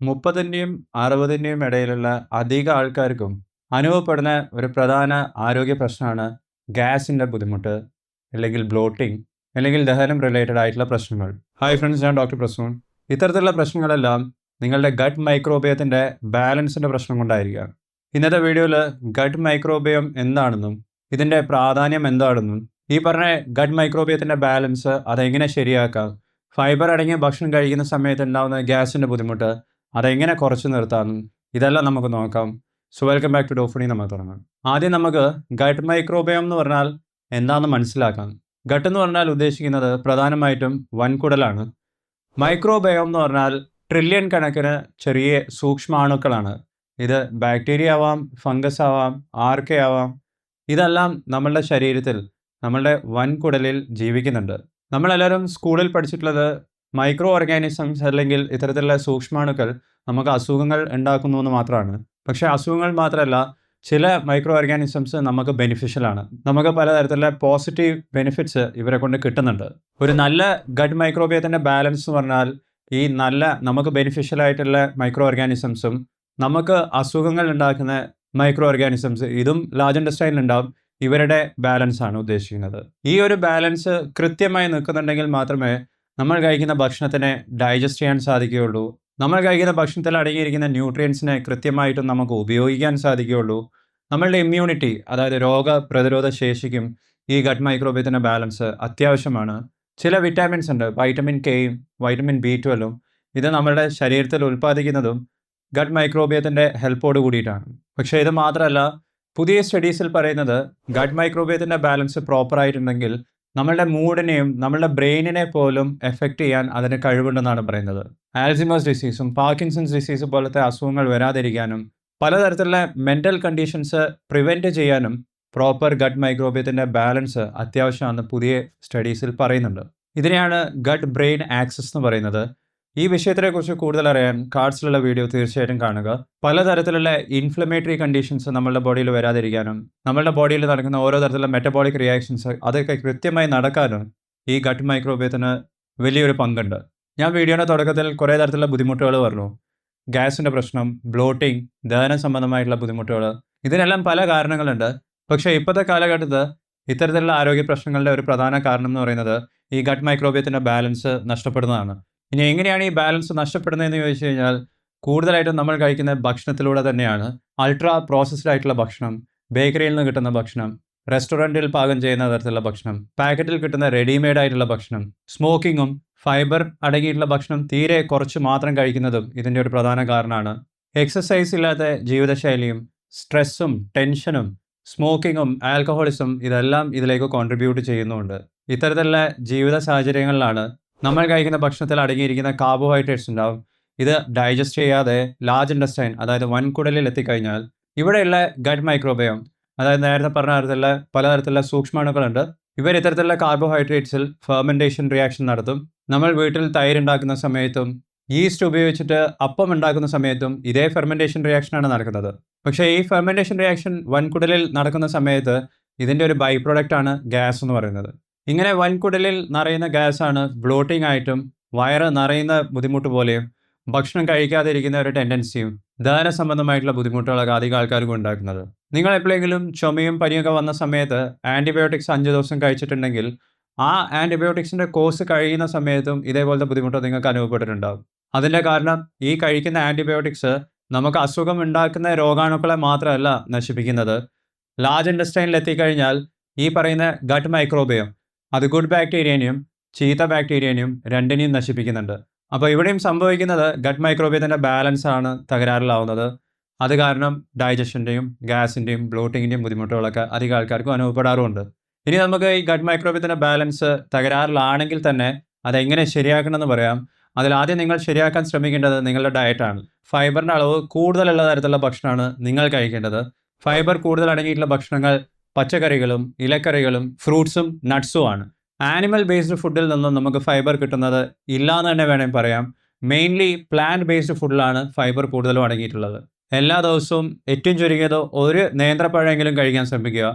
മുപ്പതിന്റെയും അറുപതിന്റെയും ഇടയിലുള്ള അധിക ആൾക്കാർക്കും അനുഭവപ്പെടുന്ന ഒരു പ്രധാന ആരോഗ്യ പ്രശ്നമാണ് ഗ്യാസിന്റെ ബുദ്ധിമുട്ട് അല്ലെങ്കിൽ ബ്ലോട്ടിംഗ് അല്ലെങ്കിൽ ദഹനം റിലേറ്റഡ് ആയിട്ടുള്ള പ്രശ്നങ്ങൾ. ഹായ് ഫ്രണ്ട്സ് ഞാൻ ഡോക്ടർ പ്രസൂൺ. ഇത്തരത്തിലുള്ള പ്രശ്നങ്ങളെല്ലാം നിങ്ങളുടെ ഗട്ട് മൈക്രോബിയത്തിന്റെ ബാലൻസിന്റെ പ്രശ്നം കൊണ്ടായിരിക്കാം ഇന്നത്തെ വീഡിയോയിൽ ഗട്ട് മൈക്രോബിയം എന്താണെന്നും ഇതിന്റെ പ്രാധാന്യം എന്താണെന്നും ഈ പറഞ്ഞ ഗട്ട് മൈക്രോബിയത്തിന്റെ ബാലൻസ് അതെങ്ങനെ ശരിയാക്കാം ഫൈബർ അടങ്ങിയ ഭക്ഷണം കഴിക്കുന്ന സമയത്ത് ഉണ്ടാകുന്ന ഗ്യാസിന്റെ ബുദ്ധിമുട്ട് അതെങ്ങനെ കുറച്ച് നിർത്താമെന്നും ഇതെല്ലാം നമുക്ക് നോക്കാം. സോ വെൽക്കം ബാക്ക് ടു ഡോഫണി നമ്മൾ തുടങ്ങാം. ആദ്യം നമുക്ക് ഗട്ട് മൈക്രോബിയം എന്ന് പറഞ്ഞാൽ എന്താണെന്ന് മനസ്സിലാക്കാം. ഗട്ട് എന്ന് പറഞ്ഞാൽ ഉദ്ദേശിക്കുന്നത് പ്രധാനമായിട്ടും വൻകുടലാണ്. മൈക്രോബയോം എന്ന് പറഞ്ഞാൽ ട്രില്യൺ കണക്കിന് ചെറിയ സൂക്ഷ്മാണുക്കളാണ്. ഇത് ബാക്ടീരിയ ആവാം ഫംഗസ് ആവാം ആർക്കെ ആവാം. ഇതെല്ലാം നമ്മളുടെ ശരീരത്തിൽ നമ്മളുടെ വൻകുടലിൽ ജീവിക്കുന്നുണ്ട്. നമ്മളെല്ലാവരും സ്കൂളിൽ പഠിച്ചിട്ടുള്ളത് മൈക്രോ ഓർഗാനിസംസ് അല്ലെങ്കിൽ ഇത്തരത്തിലുള്ള സൂക്ഷ്മാണുക്കൾ നമുക്ക് അസുഖങ്ങൾ ഉണ്ടാക്കുന്നു എന്ന് മാത്രമാണ്. പക്ഷേ അസുഖങ്ങൾ മാത്രമല്ല ചില മൈക്രോ ഓർഗാനിസംസ് നമുക്ക് ബെനിഫിഷ്യലാണ് നമുക്ക് പലതരത്തിലുള്ള പോസിറ്റീവ് ബെനിഫിറ്റ്സ് ഇവരെ കൊണ്ട് കിട്ടുന്നുണ്ട്. ഒരു നല്ല ഗഡ് മൈക്രോബിയത്തിന്റെ ബാലൻസ് എന്ന് പറഞ്ഞാൽ ഈ നല്ല നമുക്ക് ബെനിഫിഷ്യൽ ആയിട്ടുള്ള മൈക്രോ ഓർഗാനിസംസും നമുക്ക് അസുഖങ്ങൾ ഉണ്ടാക്കുന്ന മൈക്രോ ഓർഗാനിസംസ് ഇതും ലാർജ് ഇൻഡസ്ട്രൈനിൽ ഉണ്ടാവും. ഇവരുടെ ബാലൻസ് ആണ് ഉദ്ദേശിക്കുന്നത്. ഈ ഒരു ബാലൻസ് കൃത്യമായി നിൽക്കുന്നുണ്ടെങ്കിൽ മാത്രമേ നമ്മൾ കഴിക്കുന്ന ഭക്ഷണത്തിനെ ഡൈജസ്റ്റ് ചെയ്യാൻ സാധിക്കുകയുള്ളൂ. നമ്മൾ കഴിക്കുന്ന ഭക്ഷണത്തിൽ അടങ്ങിയിരിക്കുന്ന ന്യൂട്രിയൻസിനെ കൃത്യമായിട്ടും നമുക്ക് ഉപയോഗിക്കാൻ സാധിക്കുകയുള്ളൂ. നമ്മളുടെ ഇമ്മ്യൂണിറ്റി അതായത് രോഗ പ്രതിരോധ ശേഷിക്കും ഈ ഗട്ട് മൈക്രോബിയത്തിന്റെ ബാലൻസ് അത്യാവശ്യമാണ്. ചില വിറ്റാമിൻസ് ഉണ്ട് വൈറ്റമിൻ കെയും വൈറ്റമിൻ ബി ട്വൽവും ഇത് നമ്മുടെ ശരീരത്തിൽ ഉൽപ്പാദിക്കുന്നതും ഗട്ട് മൈക്രോബിയത്തിന്റെ ഹെൽപ്പോട് കൂടിയിട്ടാണ്. പക്ഷേ ഇത് മാത്രമല്ല പുതിയ സ്റ്റഡീസിൽ പറയുന്നത് ഗട്ട് മൈക്രോബിയത്തിന്റെ ബാലൻസ് പ്രോപ്പർ ആയിട്ടുണ്ടെങ്കിൽ നമ്മളുടെ മൂഡിനെയും നമ്മളുടെ ബ്രെയിനിനെ പോലും എഫക്റ്റ് ചെയ്യാൻ അതിന് കഴിവുണ്ടെന്നാണ് പറയുന്നത്. ആൽസിമേഴ്സ് ഡിസീസും പാർക്കിൻസൺസ് ഡിസീസ് പോലത്തെ അസുഖങ്ങൾ വരാതിരിക്കാനും പലതരത്തിലുള്ള മെന്റൽ കണ്ടീഷൻസ് പ്രിവെന്റ് ചെയ്യാനും പ്രോപ്പർ ഗട്ട് മൈക്രോബിയത്തിന്റെ ബാലൻസ് അത്യാവശ്യമാണെന്ന് പുതിയ സ്റ്റഡീസിൽ പറയുന്നുണ്ട്. ഇതിനെയാണ് ഗട്ട് ബ്രെയിൻ ആക്സസ് എന്ന് പറയുന്നത്. ഈ വിഷയത്തെക്കുറിച്ച് കൂടുതൽ അറിയാൻ കാർഡ്സിലുള്ള വീഡിയോ തീർച്ചയായിട്ടും കാണുക. പലതരത്തിലുള്ള ഇൻഫ്ലമേറ്ററി കണ്ടീഷൻസ് നമ്മളുടെ ബോഡിയിൽ വരാതിരിക്കാനും നമ്മളുടെ ബോഡിയിൽ നടക്കുന്ന ഓരോ തരത്തിലുള്ള മെറ്റബോളിക് റിയാക്ഷൻസ് അതൊക്കെ കൃത്യമായി നടക്കാനും ഈ ഗട്ട് മൈക്രോബിയത്തിന് വലിയൊരു പങ്കുണ്ട്. ഞാൻ വീഡിയോയുടെ തുടക്കത്തിൽ കുറേ തരത്തിലുള്ള ബുദ്ധിമുട്ടുകൾ പറഞ്ഞു. ഗ്യാസിന്റെ പ്രശ്നം ബ്ലോട്ടിംഗ് ദഹന സംബന്ധമായിട്ടുള്ള ബുദ്ധിമുട്ടുകൾ ഇതിനെല്ലാം പല കാരണങ്ങളുണ്ട്. പക്ഷേ ഇപ്പോഴത്തെ കാലഘട്ടത്ത് ഇത്തരത്തിലുള്ള ആരോഗ്യ പ്രശ്നങ്ങളുടെ ഒരു പ്രധാന കാരണം എന്ന് പറയുന്നത് ഈ ഗട്ട് മൈക്രോബിയത്തിന്റെ ബാലൻസ് നഷ്ടപ്പെടുന്നതാണ്. ഇനി എങ്ങനെയാണ് ഈ ബാലൻസ് നഷ്ടപ്പെടുന്നതെന്ന് ചോദിച്ചു കഴിഞ്ഞാൽ കൂടുതലായിട്ടും നമ്മൾ കഴിക്കുന്ന ഭക്ഷണത്തിലൂടെ തന്നെയാണ്. അൾട്രാ പ്രോസസ്ഡ് ആയിട്ടുള്ള ഭക്ഷണം ബേക്കറിയിൽ നിന്ന് കിട്ടുന്ന ഭക്ഷണം റെസ്റ്റോറന്റിൽ പാകം ചെയ്യുന്ന തരത്തിലുള്ള ഭക്ഷണം പാക്കറ്റിൽ കിട്ടുന്ന റെഡിമെയ്ഡ് ആയിട്ടുള്ള ഭക്ഷണം സ്മോക്കിങ്ങും ഫൈബർ അടങ്ങിയിട്ടുള്ള ഭക്ഷണം തീരെ കുറച്ച് മാത്രം കഴിക്കുന്നതും ഇതിന്റെ ഒരു പ്രധാന കാരണമാണ്. എക്സസൈസ് ഇല്ലാത്ത ജീവിതശൈലിയും സ്ട്രെസ്സും ടെൻഷനും സ്മോക്കിങ്ങും ആൽക്കഹോളിസും ഇതെല്ലാം ഇതിലേക്ക് കോൺട്രിബ്യൂട്ട് ചെയ്യുന്നുണ്ട്. ഇത്തരത്തിലുള്ള ജീവിത സാഹചര്യങ്ങളിലാണ് നമ്മൾ കഴിക്കുന്ന ഭക്ഷണത്തിൽ അടങ്ങിയിരിക്കുന്ന കാർബോഹൈഡ്രേറ്റ്സ് ഉണ്ടാവും. ഇത് ഡൈജസ്റ്റ് ചെയ്യാതെ ലാർജ് ഇൻഡസ്റ്റൈൻ അതായത് വൻകുടലിൽ എത്തിക്കഴിഞ്ഞാൽ ഇവിടെയുള്ള ഗഡ് മൈക്രോബയോം അതായത് നേരത്തെ പറഞ്ഞ തരത്തിലുള്ള പലതരത്തിലുള്ള സൂക്ഷ്മാണുക്കളുണ്ട്. ഇവർ ഇത്തരത്തിലുള്ള കാർബോഹൈഡ്രേറ്റ്സിൽ ഫെർമെന്റേഷൻ റിയാക്ഷൻ നടത്തും. നമ്മൾ വീട്ടിൽ തൈര് ഉണ്ടാക്കുന്ന സമയത്തും ഈസ്റ്റ് ഉപയോഗിച്ചിട്ട് അപ്പം ഉണ്ടാക്കുന്ന സമയത്തും ഇതേ ഫെർമെന്റേഷൻ റിയാക്ഷനാണ് നടക്കുന്നത്. പക്ഷേ ഈ ഫെർമെന്റേഷൻ റിയാക്ഷൻ വൻകുടലിൽ നടക്കുന്ന സമയത്ത് ഇതിന്റെ ഒരു ബൈ പ്രൊഡക്റ്റാണ് ഗ്യാസ് എന്ന് പറയുന്നത്. ഇങ്ങനെ വൻകുടലിൽ നിറയുന്ന ഗ്യാസാണ് ബ്ലോട്ടിംഗ് ആയിട്ടും വയറ് നിറയുന്ന ബുദ്ധിമുട്ട് പോലെയും ഭക്ഷണം കഴിക്കാതെ ഇരിക്കുന്ന ഒരു ടെൻഡൻസിയും ദഹന സംബന്ധമായിട്ടുള്ള ബുദ്ധിമുട്ടുകളൊക്കെ അധികം ആൾക്കാർക്കും ഉണ്ടാക്കുന്നത്. നിങ്ങൾ എപ്പോഴെങ്കിലും ചുമയും പനിയൊക്കെ വന്ന സമയത്ത് ആന്റിബയോട്ടിക്സ് അഞ്ച് ദിവസം കഴിച്ചിട്ടുണ്ടെങ്കിൽ ആ ആന്റിബയോട്ടിക്സിന്റെ കോഴ്സ് കഴിയുന്ന സമയത്തും ഇതേപോലത്തെ ബുദ്ധിമുട്ട് നിങ്ങൾക്ക് അനുഭവപ്പെട്ടിട്ടുണ്ടാകും അതിന്റെ കാരണം ഈ കഴിക്കുന്ന ആന്റിബയോട്ടിക്സ് നമുക്ക് അസുഖം ഉണ്ടാക്കുന്ന രോഗാണുക്കളെ മാത്രമല്ല നശിപ്പിക്കുന്നത്. ലാർജ് ഇൻഡസ്ട്രൈനിൽ എത്തിക്കഴിഞ്ഞാൽ ഈ പറയുന്ന ഗട്ട് മൈക്രോബിയം അത് ഗുഡ് ബാക്ടീരിയനെയും ചീത്ത ബാക്ടീരിയനെയും രണ്ടിനെയും നശിപ്പിക്കുന്നുണ്ട്. അപ്പോൾ ഇവിടെയും സംഭവിക്കുന്നത് ഗട്ട് മൈക്രോബിയത്തിന്റെ ബാലൻസ് ആണ് തകരാറിലാവുന്നത്. അത് കാരണം ഡൈജഷന്റെയും ഗ്യാസിന്റെയും ബ്ലോട്ടിങ്ങിന്റെയും ബുദ്ധിമുട്ടുകളൊക്കെ അധികം ആൾക്കാർക്കും അനുഭവപ്പെടാറുമുണ്ട്. ഇനി നമുക്ക് ഈ ഗട്ട് മൈക്രോബിയത്തിന്റെ ബാലൻസ് തകരാറിലാണെങ്കിൽ തന്നെ അതെങ്ങനെ ശരിയാക്കണമെന്ന് പറയാം. അതിൽ ആദ്യം നിങ്ങൾ ശരിയാക്കാൻ ശ്രമിക്കേണ്ടത് നിങ്ങളുടെ ഡയറ്റാണ് ഫൈബറിന്റെ അളവ് കൂടുതലുള്ള തരത്തിലുള്ള ഭക്ഷണമാണ് നിങ്ങൾ കഴിക്കേണ്ടത്. ഫൈബർ കൂടുതൽ അടങ്ങിയിട്ടുള്ള ഭക്ഷണങ്ങൾ പച്ചക്കറികളും ഇലക്കറികളും ഫ്രൂട്ട്സും നട്ട്സുമാണ് ആനിമൽ ബേസ്ഡ് ഫുഡിൽ നിന്നും നമുക്ക് ഫൈബർ കിട്ടുന്നത് ഇല്ല എന്ന് തന്നെ വേണമെങ്കിൽ പറയാം. മെയിൻലി പ്ലാന്റ് ബേസ്ഡ് ഫുഡിലാണ് ഫൈബർ കൂടുതലും അടങ്ങിയിട്ടുള്ളത്. എല്ലാ ദിവസവും ഏറ്റവും ചുരുങ്ങിയത് ഒരു നേന്ത്രപ്പഴമെങ്കിലും കഴിക്കാൻ ശ്രമിക്കുക.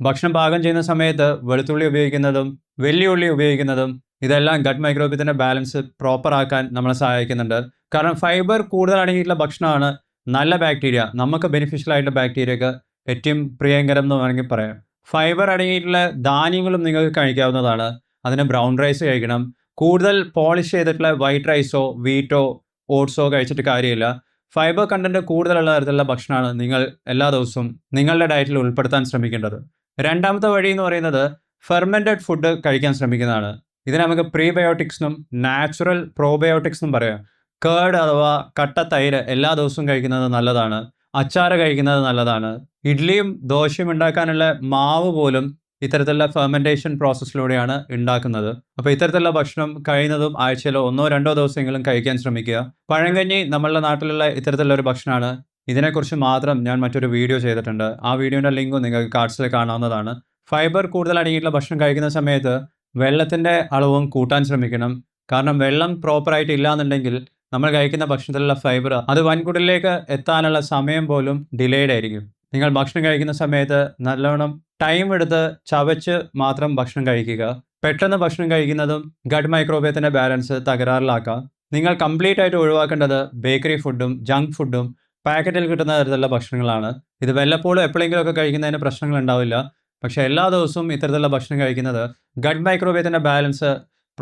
ഭക്ഷണം പാകം ചെയ്യുന്ന സമയത്ത് വെളുത്തുള്ളി ഉപയോഗിക്കുന്നതും വെല്ലുള്ളി ഉപയോഗിക്കുന്നതും ഇതെല്ലാം ഗട്ട് മൈക്രോബിയത്തിന്റെ ബാലൻസ് പ്രോപ്പർ ആക്കാൻ നമ്മളെ സഹായിക്കുന്നുണ്ട്. കാരണം ഫൈബർ കൂടുതൽ അടങ്ങിയിട്ടുള്ള ഭക്ഷണമാണ് നല്ല ബാക്ടീരിയ നമുക്ക് ബെനിഫിഷ്യൽ ആയിട്ടുള്ള ബാക്ടീരിയക്ക് ഏറ്റവും പ്രിയങ്കരം എന്ന് വേണമെങ്കിൽ പറയാം. ഫൈബർ അടങ്ങിയിട്ടുള്ള ധാന്യങ്ങളും നിങ്ങൾക്ക് കഴിക്കാവുന്നതാണ്. അതിന് ബ്രൗൺ റൈസ് കഴിക്കണം. കൂടുതൽ പോളിഷ് ചെയ്തിട്ടുള്ള വൈറ്റ് റൈസോ വീറ്റോ ഓട്സോ കഴിച്ചിട്ട് കാര്യമില്ല. ഫൈബർ കണ്ടന്റ് കൂടുതലുള്ള തരത്തിലുള്ള ഭക്ഷണമാണ് നിങ്ങൾ എല്ലാ ദിവസവും നിങ്ങളുടെ ഡയറ്റിൽ ഉൾപ്പെടുത്താൻ ശ്രമിക്കേണ്ടത്. രണ്ടാമത്തെ വഴി എന്ന് പറയുന്നത് ഫെർമെന്റഡ് ഫുഡ് കഴിക്കാൻ ശ്രമിക്കുന്നതാണ്. ഇതിന് നമുക്ക് പ്രീബയോട്ടിക്സിനും നാച്ചുറൽ പ്രോബയോട്ടിക്സ് എന്നും പറയാം. കേർഡ് അഥവാ കട്ട തൈര് എല്ലാ ദിവസവും കഴിക്കുന്നത് നല്ലതാണ്. അച്ചാറ് കഴിക്കുന്നത് നല്ലതാണ്. ഇഡ്ഡലിയും ദോശയും ഉണ്ടാക്കാനുള്ള മാവ് പോലും ഇത്തരത്തിലുള്ള ഫെർമെന്റേഷൻ പ്രോസസ്സിലൂടെയാണ് ഉണ്ടാക്കുന്നത്. അപ്പോൾ ഇത്തരത്തിലുള്ള ഭക്ഷണം കഴിയുന്നതും ആഴ്ചയിൽ ഒന്നോ രണ്ടോ ദിവസമെങ്കിലും കഴിക്കാൻ ശ്രമിക്കുക. പഴങ്കഞ്ഞി നമ്മളുടെ നാട്ടിലുള്ള ഇത്തരത്തിലുള്ള ഒരു ഭക്ഷണമാണ്. ഇതിനെക്കുറിച്ച് മാത്രം ഞാൻ മറ്റൊരു വീഡിയോ ചെയ്തിട്ടുണ്ട്. ആ വീഡിയോന്റെ ലിങ്കും നിങ്ങൾക്ക് കാർഡ്സിൽ കാണാവുന്നതാണ്. ഫൈബർ കൂടുതൽ അടങ്ങിയിട്ടുള്ള ഭക്ഷണം കഴിക്കുന്ന സമയത്ത് വെള്ളത്തിന്റെ അളവും കൂട്ടാൻ ശ്രമിക്കണം. കാരണം വെള്ളം പ്രോപ്പറായിട്ട് ഇല്ലാന്നുണ്ടെങ്കിൽ നമ്മൾ കഴിക്കുന്ന ഭക്ഷണത്തിലുള്ള ഫൈബർ അത് വൻകുടലിലേക്ക് എത്താനുള്ള സമയം പോലും ഡിലേഡ് ആയിരിക്കും. നിങ്ങൾ ഭക്ഷണം കഴിക്കുന്ന സമയത്ത് നല്ലവണ്ണം ടൈം എടുത്ത് ചവച്ച് മാത്രം ഭക്ഷണം കഴിക്കുക. പെട്ടെന്ന് ഭക്ഷണം കഴിക്കുന്നതും ഗഡ് മൈക്രോബേത്തിന്റെ ബാലൻസ് തകരാറിലാക്കാം. നിങ്ങൾ കംപ്ലീറ്റ് ആയിട്ട് ഒഴിവാക്കേണ്ടത് ബേക്കറി ഫുഡും ജങ്ക് ഫുഡും പാക്കറ്റിൽ കിട്ടുന്ന തരത്തിലുള്ള ഭക്ഷണങ്ങളാണ്. ഇത് വല്ലപ്പോഴും എപ്പോഴെങ്കിലും ഒക്കെ കഴിക്കുന്നതിന് പ്രശ്നങ്ങൾ ഉണ്ടാവില്ല. പക്ഷേ എല്ലാ ദിവസവും ഇത്തരത്തിലുള്ള ഭക്ഷണം കഴിക്കുന്നത് ഗഡ് മൈക്രോബേത്തിന്റെ ബാലൻസ്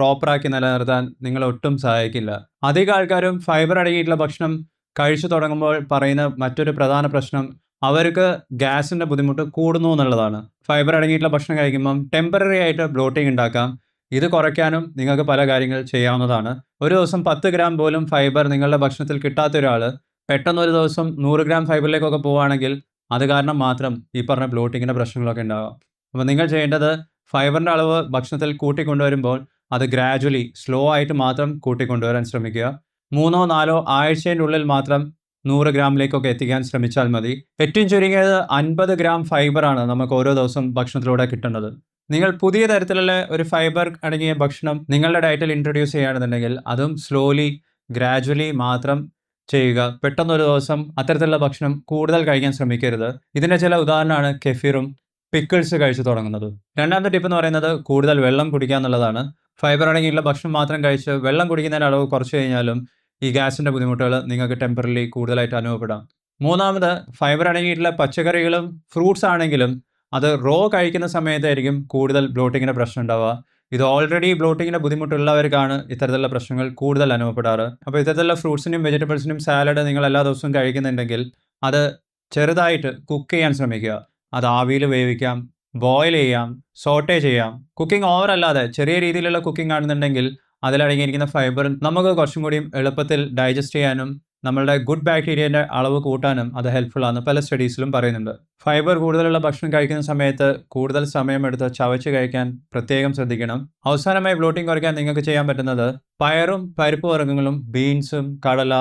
പ്രോപ്പറാക്കി നിലനിർത്താൻ നിങ്ങളെ ഒട്ടും സഹായിക്കില്ല. അധിക ആൾക്കാരും ഫൈബർ അടങ്ങിയിട്ടുള്ള ഭക്ഷണം കഴിച്ചു തുടങ്ങുമ്പോൾ പറയുന്ന മറ്റൊരു പ്രധാന പ്രശ്നം അവർക്ക് ഗ്യാസിന്റെ ബുദ്ധിമുട്ട് കൂടുന്നു എന്നുള്ളതാണ്. ഫൈബർ അടങ്ങിയിട്ടുള്ള ഭക്ഷണം കഴിക്കുമ്പം ടെമ്പററി ആയിട്ട് ബ്ലോട്ടിംഗ് ഉണ്ടാക്കാം. ഇത് കുറയ്ക്കാനും നിങ്ങൾക്ക് പല കാര്യങ്ങൾ ചെയ്യാവുന്നതാണ്. ഒരു ദിവസം പത്ത് ഗ്രാം പോലും ഫൈബർ നിങ്ങളുടെ ഭക്ഷണത്തിൽ കിട്ടാത്ത ഒരാൾ പെട്ടെന്ന് ഒരു ദിവസം നൂറ് ഗ്രാം ഫൈബറിലേക്കൊക്കെ പോവുകയാണെങ്കിൽ അത് കാരണം മാത്രം ഈ പറഞ്ഞ ബ്ലോട്ടിങ്ങിന്റെ പ്രശ്നങ്ങളൊക്കെ ഉണ്ടാകാം അപ്പോൾ നിങ്ങൾ ചെയ്യേണ്ടത് ഫൈബറിന്റെ അളവ് ഭക്ഷണത്തിൽ കൂട്ടിക്കൊണ്ടുവരുമ്പോൾ അത് ഗ്രാജ്വലി സ്ലോ ആയിട്ട് മാത്രം കൂട്ടിക്കൊണ്ടുവരാൻ ശ്രമിക്കുക. മൂന്നോ നാലോ ആഴ്ചയുടെ ഉള്ളിൽ മാത്രം നൂറ് ഗ്രാമിലേക്കൊക്കെ എത്തിക്കാൻ ശ്രമിച്ചാൽ മതി. ഏറ്റവും ചുരുങ്ങിയത് അൻപത് ഗ്രാം ഫൈബറാണ് നമുക്ക് ഓരോ ദിവസം ഭക്ഷണത്തിലൂടെ കിട്ടുന്നത്. നിങ്ങൾ പുതിയ തരത്തിലുള്ള ഒരു ഫൈബർ അടങ്ങിയ ഭക്ഷണം നിങ്ങളുടെ ഡയറ്റിൽ ഇൻട്രൊഡ്യൂസ് ചെയ്യുകയാണെന്നുണ്ടെങ്കിൽ അതും സ്ലോലി ഗ്രാജ്വലി മാത്രം ചെയ്യുക. പെട്ടെന്നൊരു ദിവസം അത്തരത്തിലുള്ള ഭക്ഷണം കൂടുതൽ കഴിക്കാൻ ശ്രമിക്കരുത്. ഇതിന്റെ ചില ഉദാഹരണമാണ് കെഫീറും പിക്കിൾസ് കഴിച്ചു തുടങ്ങുന്നത്. രണ്ടാമത്തെ ടിപ്പ് എന്ന് പറയുന്നത് കൂടുതൽ വെള്ളം കുടിക്കുക എന്നുള്ളതാണ്. ഫൈബർ അടങ്ങിയുള്ള ഭക്ഷണം മാത്രം കഴിച്ച് വെള്ളം കുടിക്കുന്നതിന്റെ അളവ് കുറച്ച് കഴിഞ്ഞാലും ഈ ഗ്യാസിന്റെ ബുദ്ധിമുട്ടുകൾ നിങ്ങൾക്ക് ടെമ്പറലി കൂടുതലായിട്ട് അനുഭവപ്പെടാം. മൂന്നാമത് ഫൈബർ അടങ്ങിയിട്ടുള്ള പച്ചക്കറികളും ഫ്രൂട്ട്സ് ആണെങ്കിലും അത് റോ കഴിക്കുന്ന സമയത്തായിരിക്കും കൂടുതൽ ബ്ലോട്ടിങ്ങിന്റെ പ്രശ്നം ഉണ്ടാവുക. ഇത് ഓൾറെഡി ബ്ലോട്ടിങ്ങിന്റെ ബുദ്ധിമുട്ടുള്ളവർക്കാണ് ഇത്തരത്തിലുള്ള പ്രശ്നങ്ങൾ കൂടുതൽ അനുഭവപ്പെടാറ്. അപ്പോൾ ഇത്തരത്തിലുള്ള ഫ്രൂട്ട്സിനും വെജിറ്റബിൾസിനും സാലഡ് നിങ്ങൾ എല്ലാ ദിവസവും കഴിക്കുന്നുണ്ടെങ്കിൽ അത് ചെറുതായിട്ട് കുക്ക് ചെയ്യാൻ ശ്രമിക്കുക. അത് ആവിയിൽ വേവിക്കാം ബോയിൽ ചെയ്യാം സോട്ടേ ചെയ്യാം. കുക്കിംഗ് ഓവർ അല്ലാതെ ചെറിയ രീതിയിലുള്ള കുക്കിംഗ് ആണെന്നുണ്ടെങ്കിൽ അതിലടങ്ങിയിരിക്കുന്ന ഫൈബർ നമുക്ക് കുറച്ചും കൂടിയും എളുപ്പത്തിൽ ഡൈജസ്റ്റ് ചെയ്യാനും നമ്മളുടെ ഗുഡ് ബാക്ടീരിയന്റെ അളവ് കൂട്ടാനും അത് ഹെൽപ്ഫുൾ ആണ്. പല സ്റ്റഡീസിലും പറയുന്നുണ്ട്. ഫൈബർ കൂടുതലുള്ള ഭക്ഷണം കഴിക്കുന്ന സമയത്ത് കൂടുതൽ സമയമെടുത്ത് ചവച്ച് കഴിക്കാൻ പ്രത്യേകം ശ്രദ്ധിക്കണം. അവസാനമായി ബ്ലോട്ടിംഗ് കുറയ്ക്കാൻ നിങ്ങൾക്ക് ചെയ്യാൻ പറ്റുന്നത് പയറും പരിപ്പ് വർഗങ്ങളും ബീൻസും കടല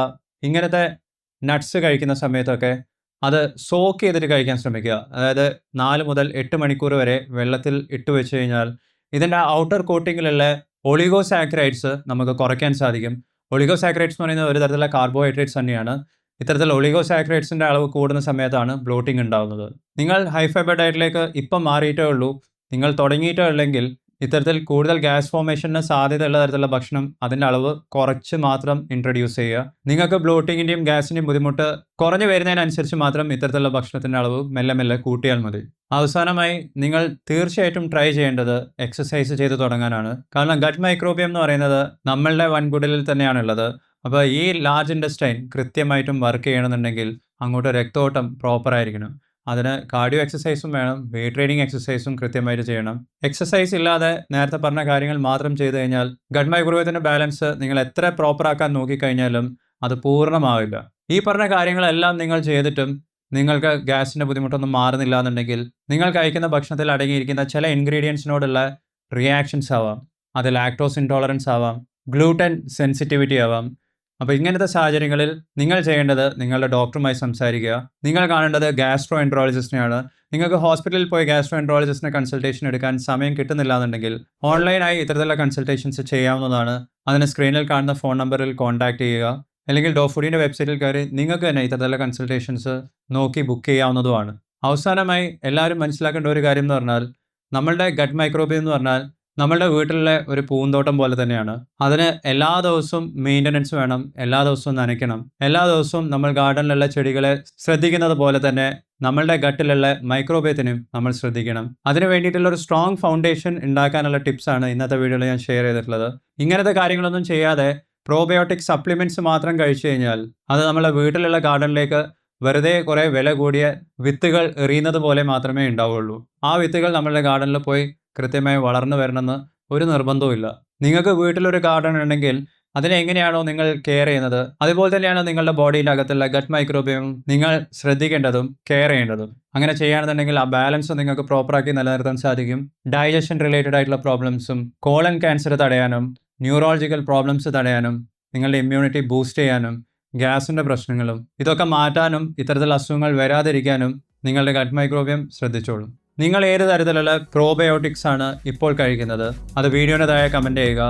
ഇങ്ങനത്തെ നട്ട്സ് കഴിക്കുന്ന സമയത്തൊക്കെ അത് സോക്ക് ചെയ്തിട്ട് കഴിക്കാൻ ശ്രമിക്കുക. അതായത് നാല് മുതൽ എട്ട് മണിക്കൂർ വരെ വെള്ളത്തിൽ ഇട്ട് വെച്ച് കഴിഞ്ഞാൽ ഇതിന്റെ ഔട്ടർ കോട്ടിങ്ങിലുള്ള ഒളിഗോസാക്രൈഡ്സ് നമുക്ക് കുറയ്ക്കാൻ സാധിക്കും. ഒളിഗോസാക്രൈഡ്സ് എന്ന് പറയുന്നത് ഒരു തരത്തിലുള്ള കാർബോഹൈഡ്രേറ്റ്സ് തന്നെയാണ്. ഇത്തരത്തിൽ ഒളിഗോസാക്രൈഡ്സിന്റെ അളവ് കൂടുന്ന സമയത്താണ് ബ്ലോട്ടിംഗ് ഉണ്ടാകുന്നത് നിങ്ങൾ ഹൈ ഫൈബർ ഡയറ്റിലേക്ക് ഇപ്പം മാറിയിട്ടേ ഉള്ളൂ. നിങ്ങൾ തുടങ്ങിയിട്ടേ ഉള്ളെങ്കിൽ ഇത്തരത്തിൽ കൂടുതൽ ഗ്യാസ് ഫോർമേഷന് സാധ്യതയുള്ള തരത്തിലുള്ള ഭക്ഷണം അതിന്റെ അളവ് കുറച്ച് മാത്രം ഇൻട്രൊഡ്യൂസ് ചെയ്യുക. നിങ്ങൾക്ക് ബ്ലോട്ടിങ്ങിന്റെയും ഗ്യാസിന്റെയും ബുദ്ധിമുട്ട് കുറഞ്ഞു വരുന്നതിനനുസരിച്ച് മാത്രം ഇത്തരത്തിലുള്ള ഭക്ഷണത്തിന്റെ അളവ് മെല്ലെ മെല്ലെ കൂട്ടിയാൽ മതി. അവസാനമായി നിങ്ങൾ തീർച്ചയായിട്ടും ട്രൈ ചെയ്യേണ്ടത് എക്സസൈസ് ചെയ്ത് തുടങ്ങാനാണ്. കാരണം ഗട്ട് മൈക്രോബിയം എന്ന് പറയുന്നത് നമ്മളുടെ വൻകുടലിൽ തന്നെയാണുള്ളത്. അപ്പോൾ ഈ ലാർജ് ഇൻഡസ്റ്റൈൻ കൃത്യമായിട്ടും വർക്ക് ചെയ്യണമെന്നുണ്ടെങ്കിൽ അങ്ങോട്ട് രക്തോട്ടം പ്രോപ്പർ ആയിരിക്കണം. അതിന് കാർഡിയോ എക്സസൈസും വേണം വെയിറ്റ് ട്രെയിനിങ് എക്സസൈസും കൃത്യമായിട്ട് ചെയ്യണം. എക്സസൈസ് ഇല്ലാതെ നേരത്തെ പറഞ്ഞ കാര്യങ്ങൾ മാത്രം ചെയ്തു കഴിഞ്ഞാൽ ഗഡ് ഗുരുവത്തിന്റെ ബാലൻസ് നിങ്ങൾ എത്ര പ്രോപ്പറാക്കാൻ നോക്കിക്കഴിഞ്ഞാലും അത് പൂർണമാവില്ല. ഈ പറഞ്ഞ കാര്യങ്ങളെല്ലാം നിങ്ങൾ ചെയ്തിട്ടും നിങ്ങൾക്ക് ഗ്യാസിന്റെ ബുദ്ധിമുട്ടൊന്നും മാറുന്നില്ല എന്നുണ്ടെങ്കിൽ നിങ്ങൾ കഴിക്കുന്ന ഭക്ഷണത്തിൽ അടങ്ങിയിരിക്കുന്ന ചില ഇൻഗ്രീഡിയൻസിനോടുള്ള റിയാക്ഷൻസ് ആവാം. അത് ലാക്ടോസ് ഇൻടോളറൻസ് ആവാം. ഗ്ലൂട്ടൻ സെൻസിറ്റിവിറ്റി ആവാം. അപ്പോൾ ഇങ്ങനത്തെ സാഹചര്യങ്ങളിൽ നിങ്ങൾ ചെയ്യേണ്ടത് നിങ്ങളുടെ ഡോക്ടറുമായി സംസാരിക്കുക. നിങ്ങൾ കാണേണ്ടത് ഗ്യാസ്ട്രോ എൻട്രോളജിസ്റ്റിനെയാണ് നിങ്ങൾക്ക് ഹോസ്പിറ്റലിൽ പോയി ഗ്യാസ്ട്രോ എൻട്രോളജിസ്റ്റിനെ കൺസൾട്ടേഷൻ എടുക്കാൻ സമയം കിട്ടുന്നില്ല എന്നുണ്ടെങ്കിൽ ഓൺലൈനായി ഇത്തരത്തിലുള്ള കൺസൾട്ടേഷൻസ് ചെയ്യാവുന്നതാണ്. അതിന് സ്ക്രീനിൽ കാണുന്ന ഫോൺ നമ്പറിൽ കോൺടാക്ട് ചെയ്യുക. അല്ലെങ്കിൽ ഡോഫുഡിന്റെ വെബ്സൈറ്റിൽ കയറി നിങ്ങൾക്ക് തന്നെ ഇത്തരത്തിലുള്ള കൺസൾട്ടേഷൻസ് നോക്കി ബുക്ക് ചെയ്യാവുന്നതുമാണ്. അവസാനമായി എല്ലാവരും മനസ്സിലാക്കേണ്ട ഒരു കാര്യം എന്ന് പറഞ്ഞാൽ നമ്മളുടെ ഗട്ട് മൈക്രോബിയം എന്ന് പറഞ്ഞാൽ നമ്മളുടെ വീട്ടിലെ ഒരു പൂന്തോട്ടം പോലെ തന്നെയാണ്. അതിന് എല്ലാ ദിവസവും മെയിന്റനൻസ് വേണം എല്ലാ ദിവസവും നനയ്ക്കണം. എല്ലാ ദിവസവും നമ്മൾ ഗാർഡനിലുള്ള ചെടികളെ ശ്രദ്ധിക്കുന്നത് പോലെ തന്നെ നമ്മളുടെ ഗട്ടിലുള്ള മൈക്രോബേത്തിനും നമ്മൾ ശ്രദ്ധിക്കണം. അതിന് വേണ്ടിയിട്ടുള്ള ഒരു സ്ട്രോങ് ഫൗണ്ടേഷൻ ഉണ്ടാക്കാനുള്ള ടിപ്സാണ് ഇന്നത്തെ വീഡിയോയിൽ ഞാൻ ഷെയർ ചെയ്തിട്ടുള്ളത്. ഇങ്ങനത്തെ കാര്യങ്ങളൊന്നും ചെയ്യാതെ പ്രോബയോട്ടിക് സപ്ലിമെന്റ്സ് മാത്രം കഴിച്ചു കഴിഞ്ഞാൽ അത് നമ്മളെ വീട്ടിലുള്ള ഗാർഡനിലേക്ക് വെറുതെ കുറേ വില കൂടിയ വിത്തുകൾ എറിയുന്നത് പോലെ മാത്രമേ ഉണ്ടാവുള്ളൂ. ആ വിത്തുകൾ നമ്മളുടെ ഗാർഡനിൽ പോയി കൃത്യമായി വളർന്നു വരണമെന്ന് ഒരു നിർബന്ധവും ഇല്ല. നിങ്ങൾക്ക് വീട്ടിലൊരു ഗാർഡൻ ഉണ്ടെങ്കിൽ അതിനെ എങ്ങനെയാണോ നിങ്ങൾ കെയർ ചെയ്യുന്നത് അതുപോലെ തന്നെയാണ് നിങ്ങളുടെ ബോഡിയിലകത്തുള്ള ഗട്ട് മൈക്രോബിയം നിങ്ങൾ ശ്രദ്ധിക്കേണ്ടതും കെയർ ചെയ്യേണ്ടതും. അങ്ങനെ ചെയ്യുകയാണെന്നുണ്ടെങ്കിൽ ആ ബാലൻസ് നിങ്ങൾക്ക് പ്രോപ്പറാക്കി നിലനിർത്താൻ സാധിക്കും. ഡൈജഷൻ റിലേറ്റഡ് ആയിട്ടുള്ള പ്രോബ്ലംസും കോളൻ ക്യാൻസർ തടയാനും ന്യൂറോളജിക്കൽ പ്രോബ്ലംസ് തടയാനും നിങ്ങളുടെ ഇമ്മ്യൂണിറ്റി ബൂസ്റ്റ് ചെയ്യാനും ഗ്യാസിന്റെ പ്രശ്നങ്ങളും ഇതൊക്കെ മാറ്റാനും ഇത്തരത്തിലുള്ള അസുഖങ്ങൾ വരാതിരിക്കാനും നിങ്ങളുടെ ഗട്ട് മൈക്രോബിയം ശ്രദ്ധിച്ചോളൂ. നിങ്ങൾ ഏത് തരത്തിലുള്ള പ്രോബയോട്ടിക്സ് ആണ് ഇപ്പോൾ കഴിക്കുന്നത്? അത് വീഡിയോയുടെ താഴെ കമന്റ് ചെയ്യുക.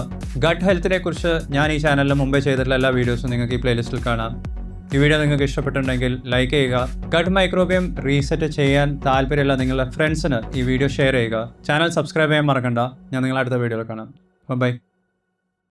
ഗട്ട് ഹെൽത്തിനെ കുറിച്ച് ഞാൻ ഈ ചാനലിൽ മുമ്പേ ചെയ്തിട്ടുള്ള എല്ലാ വീഡിയോസും നിങ്ങൾക്ക് ഈ പ്ലേലിസ്റ്റിൽ കാണാം. ഈ വീഡിയോ നിങ്ങൾക്ക് ഇഷ്ടപ്പെട്ടുണ്ടെങ്കിൽ ലൈക്ക് ചെയ്യുക. ഗട്ട് മൈക്രോബിയം റീസെറ്റ് ചെയ്യാൻ താല്പര്യമുള്ള നിങ്ങളുടെ ഫ്രണ്ട്സിന് ഈ വീഡിയോ ഷെയർ ചെയ്യുക. ചാനൽ സബ്സ്ക്രൈബ് ചെയ്യാൻ മറക്കണ്ട. ഞാൻ നിങ്ങളെ അടുത്ത വീഡിയോയിൽ കാണാം. ബൈ